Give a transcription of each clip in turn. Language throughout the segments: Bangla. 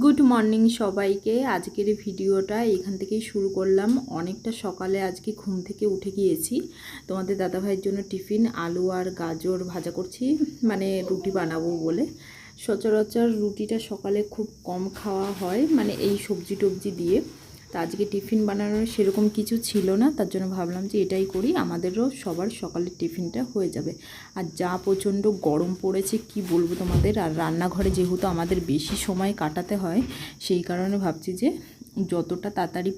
গুড মর্নিং সবাইকে। আজকের ভিডিওটা এখান থেকেই শুরু করলাম। অনেকটা সকালে আজকে ঘুম থেকে উঠে গিয়েছি। তোমাদের দাদাভাইয়ের জন্য টিফিন, আলু আর গাজর ভাজা করছি। মানে রুটি বানাবো বলে। সচরাচর রুটিটা সকালে খুব কম খাওয়া হয় মানে এই সবজি টবজি দিয়ে। তা আজকে টিফিন বানানোর সেরকম কিছু ছিল না, তার জন্য ভাবলাম যে এটাই করি, আমাদেরও সবার সকালের টিফিনটা হয়ে যাবে। আর যা প্রচণ্ড গরম পড়েছে, কি বলব তোমাদের? আর রান্নাঘরে যেহেতু আমাদের বেশি সময় কাটাতে হয়, সেই কারণে ভাবছি যে যতটা তাড়াতাড়ি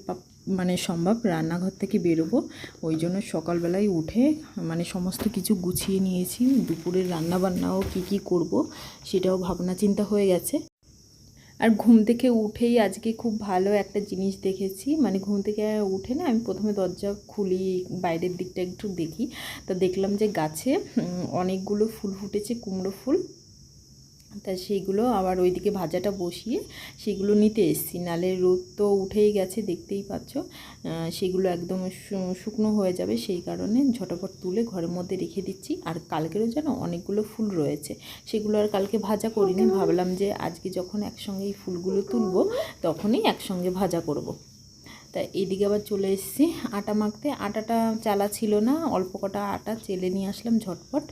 মানে সম্ভব রান্নাঘর থেকে বেরোবো। ওই জন্য সকালবেলায় উঠে মানে সমস্ত কিছু গুছিয়ে নিয়েছি। দুপুরের রান্নাবান্নাও কী কী করব, সেটাও ভাবনা চিন্তা হয়ে গেছে। আর ঘুম থেকে উঠেই আজকে খুব ভালো একটা জিনিস দেখেছি। মানে ঘুম থেকে উঠে না আমি প্রথমে দরজা খুলি, বাইরের দিকটা একটু দেখি। তা দেখলাম যে গাছে অনেকগুলো ফুল ফুটেছে, কুমড়ো ফুল। তা সেইগুলো আবার ওইদিকে ভাজাটা বসিয়ে সেগুলো নিতে এসেছি। নালে রোদ তো উঠেই গেছে, দেখতেই পাচ্ছ। সেগুলো একদম শুকনো হয়ে যাবে, সেই কারণে ঝটাপট তুলে ঘরের মধ্যে রেখে দিচ্ছি। আর কালকেরও যেন অনেকগুলো ফুল রয়েছে, সেগুলো আর কালকে ভাজা করিনি। ভাবলাম যে আজকে যখন একসঙ্গে এই ফুলগুলো তুলবো, তখনই একসঙ্গে ভাজা করব। তা এদিকে আবার চলে এসেছি আটা মাখতে। আটাটা চালা ছিল না, অল্প কটা আটা চেলে নিয়ে আসলাম ঝটপট।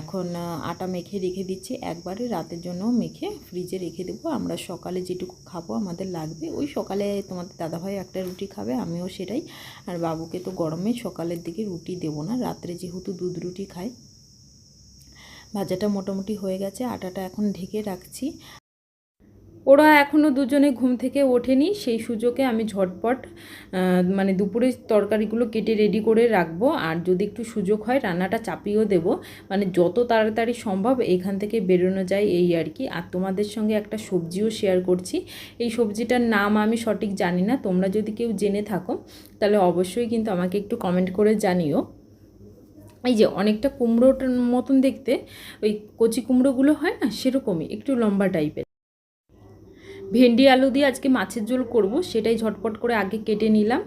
এখন আটা মেখে রেখে দিচ্ছি। একবারে রাতের জন্য মেখে ফ্রিজে রেখে দেবো। আমরা সকালে যেটুকু খাব আমাদের লাগবে। ওই সকালে তোমাদের দাদাভাই একটা রুটি খাবে, আমিও সেটাই। আর বাবুকে তো গরমে সকালের দিকে রুটি দেবো না। রাত্রে যেহেতু দুধ রুটি খাই, ভাজাটা মোটামুটি হয়ে গেছে। আটাটা এখন ঢেকে রাখছি। ওরা এখনও দুজনে ঘুম থেকে ওঠেনি, সেই সুযোগে আমি ঝটপট মানে দুপুরের তরকারিগুলো কেটে রেডি করে রাখব। আর যদি একটু সুযোগ হয়, রান্নাটা চাপিয়েও দেব। মানে যত তাড়াতাড়ি সম্ভব এখান থেকে বেরোনো যায় এই আর কি। আর তোমাদের সঙ্গে একটা সবজিও শেয়ার করছি। এই সবজিটার নাম আমি সঠিক জানি না। তোমরা যদি কেউ জেনে থাকো, তাহলে অবশ্যই কিন্তু আমাকে একটু কমেন্ট করে জানিও। এই যে অনেকটা কুমড়োর মতন দেখতে, ওই কচি কুমড়োগুলো হয় না, সেরকমই, একটু লম্বা টাইপের ভেন্ডি আলু দিয়ে আজকে মাছের ঝোল করব, সেটাই ঝটপট করে আগে কেটে নিলাম।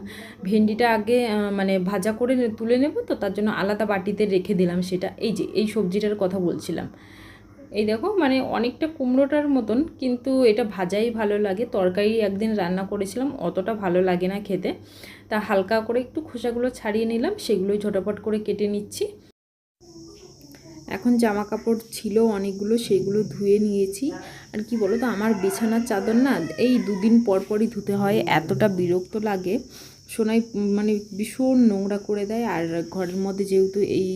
ভেন্ডিটা আগে মানে ভাজা করে তুলে নেব তো, তার জন্য আলাদা বাটিতে রেখে দিলাম সেটা। এই যে, এই সবজিটার কথা বলছিলাম। এই দেখো মানে অনেকটা কুমড়োটার মতন, কিন্তু এটা ভাজাই ভালো লাগে। তরকারি একদিন রান্না করেছিলাম, অতটা ভালো লাগে না খেতে। তা হালকা করে একটু খোসাগুলো ছাড়িয়ে নিলাম, সেগুলোই ঝটাপট করে কেটে নিচ্ছি। এখন জামা কাপড় ছিল অনেকগুলো, সেগুলো ধুয়ে নিয়েছি। আর কি বলো তো আমার বিছানার চাদর না, এই দুদিন পর পরই ধুতে হয়, এতটা বিরক্ত লাগে। সোনাই মানে ভীষণ নোংরা করে দেয়, আর ঘরের মধ্যে যেহেতু এই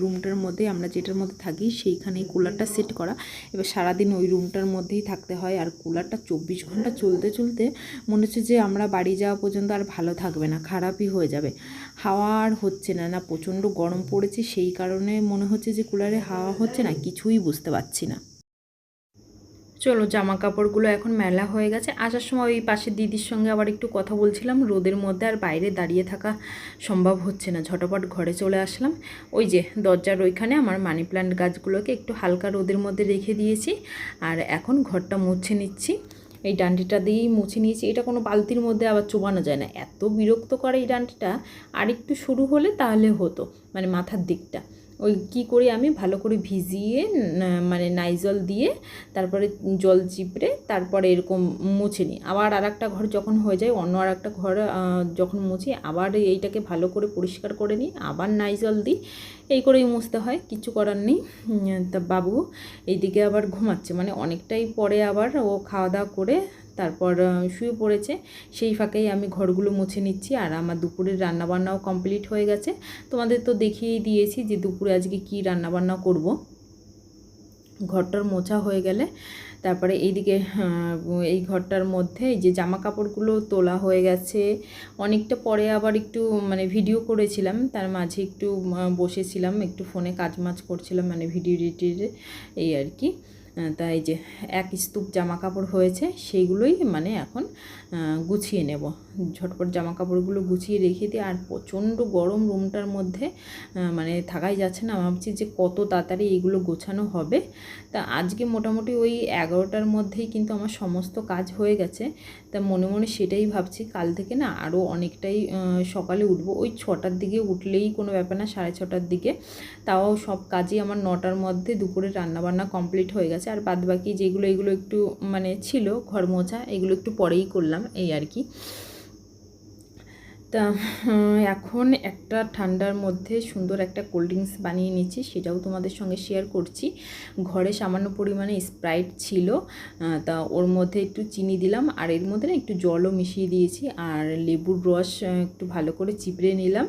রুমটার মধ্যে আমরা যেটার মধ্যে থাকি সেইখানে কুলারটা সেট করা। এবার সারাদিন ওই রুমটার মধ্যেই থাকতে হয় আর কুলারটা চব্বিশ ঘণ্টা চলতে চলতে মনে হচ্ছে যে আমরা বাড়ি যাওয়া পর্যন্ত আর ভালো থাকবে না, খারাপই হয়ে যাবে। হাওয়া আর হচ্ছে না না প্রচণ্ড গরম পড়েছে সেই কারণে মনে হচ্ছে যে কুলারে হাওয়া হচ্ছে না, কিছুই বুঝতে পারছি না। চলো জামা কাপড়গুলো এখন মেলা হয়ে গেছে। আসার সময় ওই পাশের দিদির সঙ্গে আবার একটু কথা বলছিলাম। রোদের মধ্যে আর বাইরে দাঁড়িয়ে থাকা সম্ভব হচ্ছে না। ঝটপট ঘরে চলে আসলাম। ওই যে, দরজার ওইখানে আমার মানি প্ল্যান্ট গাছগুলোকে একটু হালকা রোদের মধ্যে রেখে দিয়েছি। আর এখন ঘরটা মুছে নিচ্ছি। এই ডান্ডিটা দিয়েই মুছে নিয়েছি। এটা কোনো বালতির মধ্যে আবার চোবানো যায় না। এত বিরক্ত করে এই ডান্ডিটা আর একটু শুরু হলে তাহলে হতো মানে মাথার দিকটা। ওই কি করি আমি? ভালো করে ভিজিয়ে মানে নাইজল দিয়ে তারপরে জল চিপড়ে তারপরে এরকম মুছে নিই। আবার আর একটা ঘর যখন হয়ে যায়, অন্য আর একটা ঘর যখন মুছি, আবার এইটাকে ভালো করে পরিষ্কার করে নিই, আবার নাইজল দিই। এই করেই মুছতে হয়, কিছু করার নেই। তা বাবু এইদিকে আবার ঘুমাচ্ছে মানে অনেকটাই পরে আবার ও খাওয়া দাওয়া করে তারপর শুয়ে পড়েছে। সেই ফাঁকেই আমি ঘরগুলো মুছে নিচ্ছি আর আমার দুপুরের রান্নাবান্নাও কমপ্লিট হয়ে গেছে। তোমাদের তো দেখিয়েই দিয়েছি যে দুপুরে আজকে কী রান্নাবান্না করব। ঘরটার মোছা হয়ে গেলে তারপরে এইদিকে এই ঘরটার মধ্যে এই যে জামা কাপড়গুলো তোলা হয়ে গেছে। অনেকটা পরে আবার একটু মানে ভিডিও করেছিলাম। তার মাঝে একটু বসেছিলাম, একটু ফোনে কাজ মাজ করছিলাম মানে ভিডিও এডিটের এই আর কি। আহ, তা এই যে এক স্তূপ জামা কাপড় হয়েছে সেইগুলোই মানে এখন গুছিয়ে নেব। ঝটপট জামা কাপড়গুলো গুছিয়ে রেখে দিই আর প্রচণ্ড গরম রুমটার মধ্যে মানে থাকাই যাচ্ছে না। ভাবছি যে কত তাড়াতাড়ি এগুলো গোছানো হবে। তা আজকে মোটামুটি ওই এগারোটার মধ্যেই কিন্তু আমার সমস্ত কাজ হয়ে গেছে। তা মনে মনে সেটাই ভাবছি কাল থেকে না আরও অনেকটাই সকালে উঠবো। ওই ছটার দিকে উঠলেই কোনো ব্যাপার না সাড়ে ছটার দিকে। তাও সব কাজই আমার নটার মধ্যে দুপুরে রান্নাবান্না কমপ্লিট হয়ে গেছে। হয়েছে আর বাদ বাকি যেগুলো, এগুলো একটু মানে ছিল ঘর মোছা এগুলো একটু পরেই করলাম, এই আর কি। তা এখন একটা ঠান্ডার মধ্যে সুন্দর একটা কোল্ড ড্রিঙ্কস বানিয়ে নিচ্ছি, সেটাও তোমাদের সঙ্গে শেয়ার করছি। ঘরে সামান্য পরিমাণে স্প্রাইট ছিল তা ওর মধ্যে একটু চিনি দিলাম, আর এর মধ্যে না একটু জলও মিশিয়ে দিয়েছি, আর লেবুর রস একটু ভালো করে চিপড়ে নিলাম,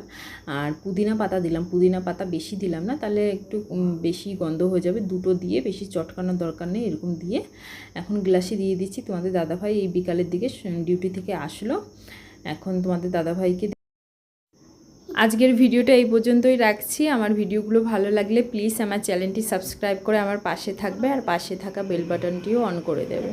আর পুদিনা পাতা দিলাম, পুদিনা পাতা বেশি দিলাম না, তাহলে একটু বেশি গন্ধ হয়ে যাবে, দুটো দিয়ে বেশি চটকানোর দরকার নেই, এরকম দিয়ে। এখন গ্লাসে দিয়ে দিচ্ছি, তোমাদের দাদাভাই এই বিকালের দিকে ডিউটি থেকে আসলো। এখন তোমাদের দাদাভাইকে আজকের ভিডিওটা এই পর্যন্তই রাখছি। আমার ভিডিওগুলো ভালো লাগলে প্লিজ আমার চ্যানেলটি সাবস্ক্রাইব করে আমার পাশে থাকবে আর পাশে থাকা বেল বাটনটিও অন করে দেবে।